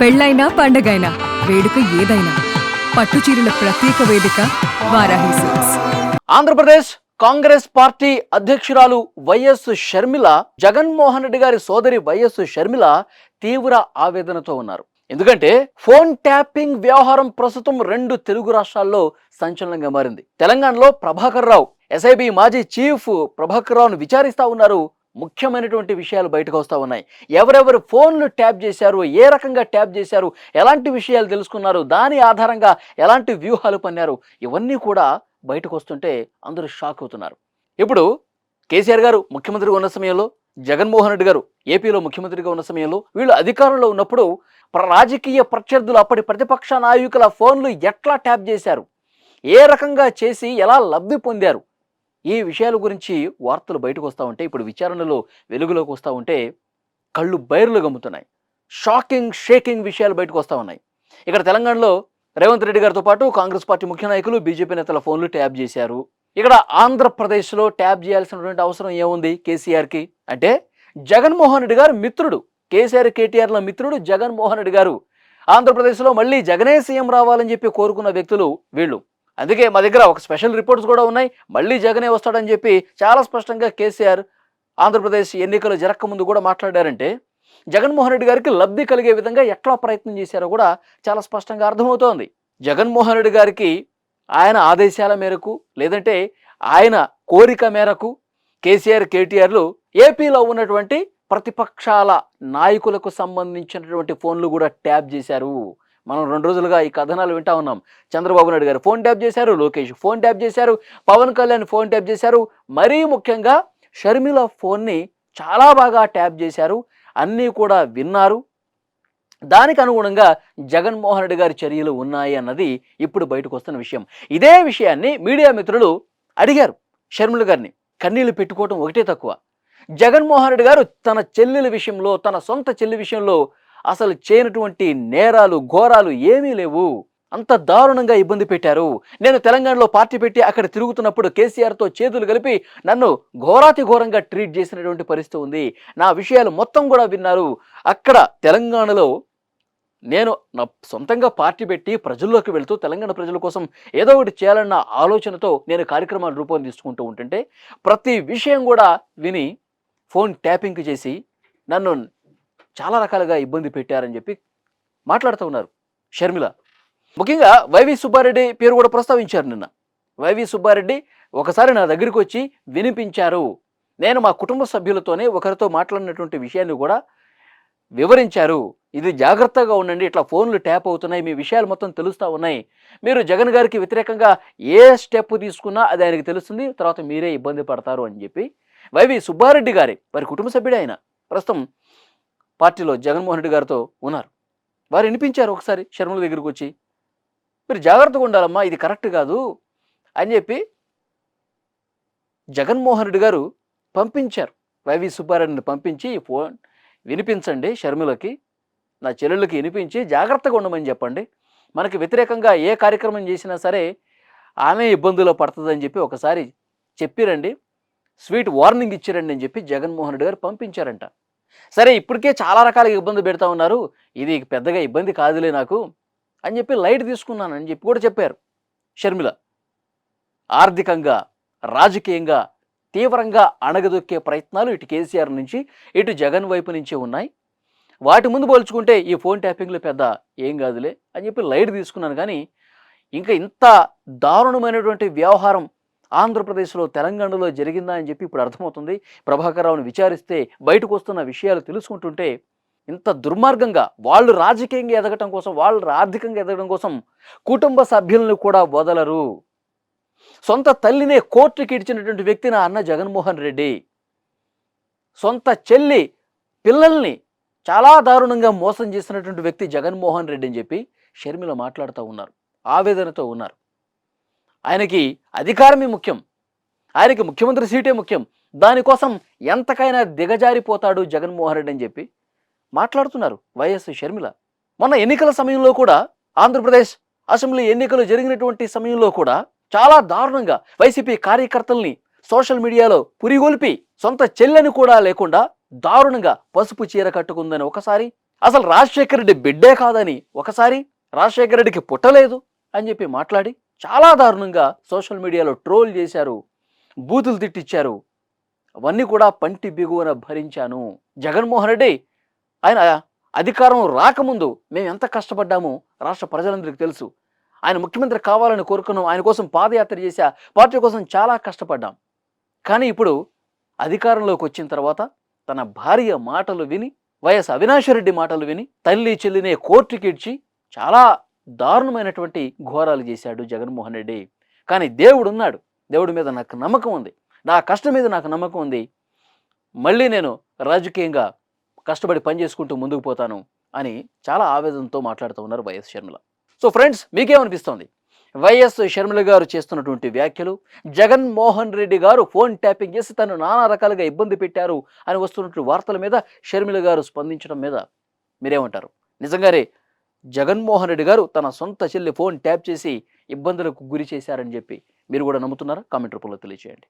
పెళ్ళైనా పండగైనా వేడుక ఏదైనా పట్టు చీరల ప్రత్యేక వేదిక వారాహి సిల్క్స్. ఆంధ్రప్రదేశ్ కాంగ్రెస్ పార్టీ అధ్యక్షురాలు వైఎస్ షర్మిల జగన్మోహన్ రెడ్డి గారి సోదరి వైఎస్ షర్మిల తీవ్ర ఆవేదనతో ఉన్నారు. ఎందుకంటే ఫోన్ ట్యాపింగ్ వ్యవహారం ప్రస్తుతం రెండు తెలుగు రాష్ట్రాల్లో సంచలనంగా మారింది. తెలంగాణలో ప్రభాకర్ రావు ఎస్ఐబి మాజీ చీఫ్ ప్రభాకర్ రావును విచారిస్తా ఉన్నారు ముఖ్యమైనటువంటి విషయాలు బయటకు వస్తూ ఉన్నాయి. ఎవరెవరు ఫోన్లు ట్యాప్ చేశారు ఏ రకంగా ట్యాప్ చేశారు ఎలాంటి విషయాలు తెలుసుకున్నారు దాని ఆధారంగా ఎలాంటి వ్యూహాలు పన్నారు ఇవన్నీ కూడా బయటకు వస్తుంటే అందరూ షాక్ అవుతున్నారు. ఇప్పుడు కేసీఆర్ గారు ముఖ్యమంత్రిగా ఉన్న సమయంలో జగన్మోహన్ రెడ్డి గారు ఏపీలో ముఖ్యమంత్రిగా ఉన్న సమయంలో వీళ్ళు అధికారంలో ఉన్నప్పుడు ప్ర- రాజకీయ ప్రత్యర్థులు అప్పటి ప్రతిపక్ష నాయకుల ఫోన్లు ఎట్లా ట్యాప్ చేశారు? ఏ రకంగా చేసి ఎలా లబ్ధి పొందారు? ఈ విషయాల గురించి వార్తలు బయటకు వస్తూ ఉంటే ఇప్పుడు విచారణలో వెలుగులోకి వస్తూ ఉంటే కళ్ళు బైర్లు గమ్ముతున్నాయి. షాకింగ్ షేకింగ్ విషయాలు బయటకు వస్తూ ఉన్నాయి. ఇక్కడ తెలంగాణలో రేవంత్ రెడ్డి గారితో పాటు కాంగ్రెస్ పార్టీ ముఖ్య నాయకులు బీజేపీ నేతల ఫోన్లు ట్యాప్ చేశారు. ఇక్కడ ఆంధ్రప్రదేశ్లో ట్యాప్ చేయాల్సినటువంటి అవసరం ఏముంది కేసీఆర్కి? అంటే జగన్మోహన్ రెడ్డి గారు మిత్రుడు. కేసీఆర్ కేటీఆర్ల మిత్రుడు జగన్మోహన్ రెడ్డి గారు. ఆంధ్రప్రదేశ్లో మళ్ళీ జగనే సీఎం రావాలని చెప్పి కోరుకున్న వ్యక్తులు వీళ్ళు. అందుకే మా దగ్గర ఒక స్పెషల్ రిపోర్ట్స్ కూడా ఉన్నాయి. మళ్ళీ జగనే వస్తాడని చెప్పి చాలా స్పష్టంగా కేసీఆర్ ఆంధ్రప్రదేశ్ ఎన్నికలు జరగకముందు కూడా మాట్లాడారంటే జగన్మోహన్ రెడ్డి గారికి లబ్ధి కలిగే విధంగా ఎట్లా ప్రయత్నం చేశారో కూడా చాలా స్పష్టంగా అర్థమవుతోంది. జగన్మోహన్ రెడ్డి గారికి ఆయన ఆదేశాల మేరకు లేదంటే ఆయన కోరిక మేరకు కేసీఆర్ కేటీఆర్లు ఏపీలో ఉన్నటువంటి ప్రతిపక్షాల నాయకులకు సంబంధించినటువంటి ఫోన్లు కూడా ట్యాప్ చేశారు. మనం రెండు రోజులుగా ఈ కథనాలు వింటా ఉన్నాం. చంద్రబాబు నాయుడు గారు ఫోన్ ట్యాప్ చేశారు లోకేష్ ఫోన్ ట్యాప్ చేశారు పవన్ కళ్యాణ్ ఫోన్ ట్యాప్ చేశారు మరీ ముఖ్యంగా షర్మిల ఫోన్ని చాలా బాగా ట్యాప్ చేశారు అన్నీ కూడా విన్నారు. దానికి అనుగుణంగా జగన్మోహన్ రెడ్డి గారి చర్యలు ఉన్నాయి అన్నది ఇప్పుడు బయటకు వస్తున్న విషయం. ఇదే విషయాన్ని మీడియా మిత్రులు అడిగారు షర్మిల గారిని. కన్నీళ్ళు పెట్టుకోవటం ఒకటే తక్కువ. జగన్మోహన్ రెడ్డి గారు తన చెల్లెల విషయంలో తన సొంత చెల్లి విషయంలో అసలు చేయనటువంటి నేరాలు ఘోరాలు ఏమీ లేవు. అంత దారుణంగా ఇబ్బంది పెట్టారు. నేను తెలంగాణలో పార్టీ పెట్టి అక్కడ తిరుగుతున్నప్పుడు కేసీఆర్తో చేతులు కలిపి నన్ను ఘోరాతి ఘోరంగా ట్రీట్ చేసినటువంటి పరిస్థితి ఉంది. నా విషయాలు మొత్తం కూడా విన్నారు. అక్కడ తెలంగాణలో నేను నా సొంతంగా పార్టీ పెట్టి ప్రజల్లోకి వెళ్తూ తెలంగాణ ప్రజల కోసం ఏదో ఒకటి చేయాలన్న ఆలోచనతో నేను కార్యక్రమాలు రూపొందించుకుంటూ ఉంటుంటే ప్రతి విషయం కూడా విని ఫోన్ ట్యాపింగ్ చేసి నన్ను చాలా రకాలుగా ఇబ్బంది పెట్టారని చెప్పి మాట్లాడుతూ ఉన్నారు షర్మిల. ముఖ్యంగా వైవి సుబ్బారెడ్డి పేరు కూడా ప్రస్తావించారు నిన్న. వైవి సుబ్బారెడ్డి ఒకసారి నా దగ్గరికి వచ్చి వినిపించారు. నేను మా కుటుంబ సభ్యులతోనే ఒకరితో మాట్లాడినటువంటి విషయాన్ని కూడా వివరించారు. ఇది జాగ్రత్తగా ఉండండి. ఇట్లా ఫోన్లు ట్యాప్ అవుతున్నాయి. మీ విషయాలు మొత్తం తెలుస్తూ ఉన్నాయి. మీరు జగన్ గారికి వ్యతిరేకంగా ఏ స్టెప్ తీసుకున్నా అది ఆయనకి తెలుస్తుంది. తర్వాత మీరే ఇబ్బంది పడతారు అని చెప్పి వైవి సుబ్బారెడ్డి గారి వారి కుటుంబ సభ్యుడే ఆయన. ప్రస్తుతం పార్టీలో జగన్మోహన్ రెడ్డి గారితో ఉన్నారు. వారు వినిపించారు ఒకసారి శర్మల దగ్గరికి వచ్చి మీరు జాగ్రత్తగా ఉండాలమ్మా ఇది కరెక్ట్ కాదు అని చెప్పి జగన్మోహన్ రెడ్డి గారు పంపించారు. వైవి సుబ్బారెడ్డిని పంపించి ఫోన్ వినిపించండి షర్మిలకి నా చెల్లెళ్ళకి వినిపించి జాగ్రత్తగా ఉండమని చెప్పండి. మనకి వ్యతిరేకంగా ఏ కార్యక్రమం చేసినా సరే ఆమె ఇబ్బందులో పడుతుందని చెప్పి ఒకసారి చెప్పిరండి. స్వీట్ వార్నింగ్ ఇచ్చిరండి అని చెప్పి జగన్మోహన్ రెడ్డి గారు పంపించారంట. సరే ఇప్పటికే చాలా రకాలుగా ఇబ్బంది పెడతా ఉన్నారు. ఇది పెద్దగా ఇబ్బంది కాదులే నాకు అని చెప్పి లైట్ తీసుకున్నాను అని చెప్పి కూడా చెప్పారు షర్మిల. ఆర్థికంగా రాజకీయంగా తీవ్రంగా అణగదొక్కే ప్రయత్నాలు ఇటు కేసీఆర్ నుంచి ఇటు జగన్ వైపు నుంచి ఉన్నాయి. వాటి ముందు పోల్చుకుంటే ఈ ఫోన్ ట్యాపింగ్లు పెద్ద ఏం కాదులే అని చెప్పి లైట్ తీసుకున్నాను. కానీ ఇంకా ఇంత దారుణమైనటువంటి వ్యవహారం ఆంధ్రప్రదేశ్లో తెలంగాణలో జరిగిందా అని చెప్పి ఇప్పుడు అర్థమవుతుంది. ప్రభాకరరావుని విచారిస్తే బయటకు వస్తున్న విషయాలు తెలుసుకుంటుంటే ఇంత దుర్మార్గంగా వాళ్ళు రాజకీయంగా ఎదగటం కోసం వాళ్ళు ఆర్థికంగా ఎదగడం కోసం కుటుంబ సభ్యులను కూడా వదలరు. సొంత తల్లినే కోర్టుకి ఇడిచినటువంటి వ్యక్తి నా అన్న జగన్మోహన్ రెడ్డి. సొంత చెల్లి పిల్లల్ని చాలా దారుణంగా మోసం చేసినటువంటి వ్యక్తి జగన్మోహన్ రెడ్డి అని చెప్పి షర్మిల మాట్లాడుతూ ఉన్నారు ఆవేదనతో ఉన్నారు. ఆయనకి అధికారమే ముఖ్యం. ఆయనకి ముఖ్యమంత్రి సీటే ముఖ్యం. దానికోసం ఎంతకైనా దిగజారిపోతాడు జగన్మోహన్ రెడ్డి అని చెప్పి మాట్లాడుతున్నారు వైఎస్ షర్మిల. మొన్న ఎన్నికల సమయంలో కూడా ఆంధ్రప్రదేశ్ అసెంబ్లీ ఎన్నికలు జరిగినటువంటి సమయంలో కూడా చాలా దారుణంగా వైసీపీ కార్యకర్తల్ని సోషల్ మీడియాలో పురిగొల్పి సొంత చెల్లెని కూడా లేకుండా దారుణంగా పసుపు చీర కట్టుకుందని ఒకసారి అసలు రాజశేఖర రెడ్డి బిడ్డే కాదని ఒకసారి రాజశేఖర రెడ్డికి పుట్టలేదు అని చెప్పి మాట్లాడి చాలా దారుణంగా సోషల్ మీడియాలో ట్రోల్ చేశారు బూతులు తిట్టిచ్చారు. అవన్నీ కూడా పంటి బిగువన భరించాను. జగన్మోహన్ రెడ్డి ఆయన అధికారం రాకముందు మేము ఎంత కష్టపడ్డామో రాష్ట్ర ప్రజలందరికీ తెలుసు. ఆయన ముఖ్యమంత్రి కావాలని కోరుకున్నాం ఆయన కోసం పాదయాత్ర చేశా పార్టీ కోసం చాలా కష్టపడ్డాం. కానీ ఇప్పుడు అధికారంలోకి వచ్చిన తర్వాత తన భార్య మాటలు విని వైఎస్ అవినాషరెడ్డి మాటలు విని తల్లి చెల్లినే కోర్టుకి ఇడ్చి చాలా దారుణమైనటువంటి ఘోరాలు చేశాడు జగన్మోహన్ రెడ్డి. కానీ దేవుడు ఉన్నాడు దేవుడి మీద నాకు నమ్మకం ఉంది. నా కష్టం మీద నాకు నమ్మకం ఉంది. మళ్ళీ నేను రాజకీయంగా కష్టపడి పని చేసుకుంటూ ముందుకు పోతాను అని చాలా ఆవేదనతో మాట్లాడుతూ ఉన్నారు వైఎస్ షర్మిల. సో ఫ్రెండ్స్ మీకేమనిపిస్తోంది? వైఎస్ షర్మిల గారు చేస్తున్నటువంటి వ్యాఖ్యలు జగన్మోహన్ రెడ్డి గారు ఫోన్ ట్యాపింగ్ చేసి తను నానా రకాలుగా ఇబ్బంది పెట్టారు అని వస్తున్నటువంటి వార్తల మీద షర్మిల గారు స్పందించడం మీద మీరేమంటారు? నిజంగానే జగన్మోహన్ రెడ్డి గారు తన సొంత చెల్లి ఫోన్ ట్యాప్ చేసి ఇబ్బందులకు గురి చేశారని చెప్పి మీరు కూడా నమ్ముతున్నారా? కామెంట్ రూపంలో తెలియజేయండి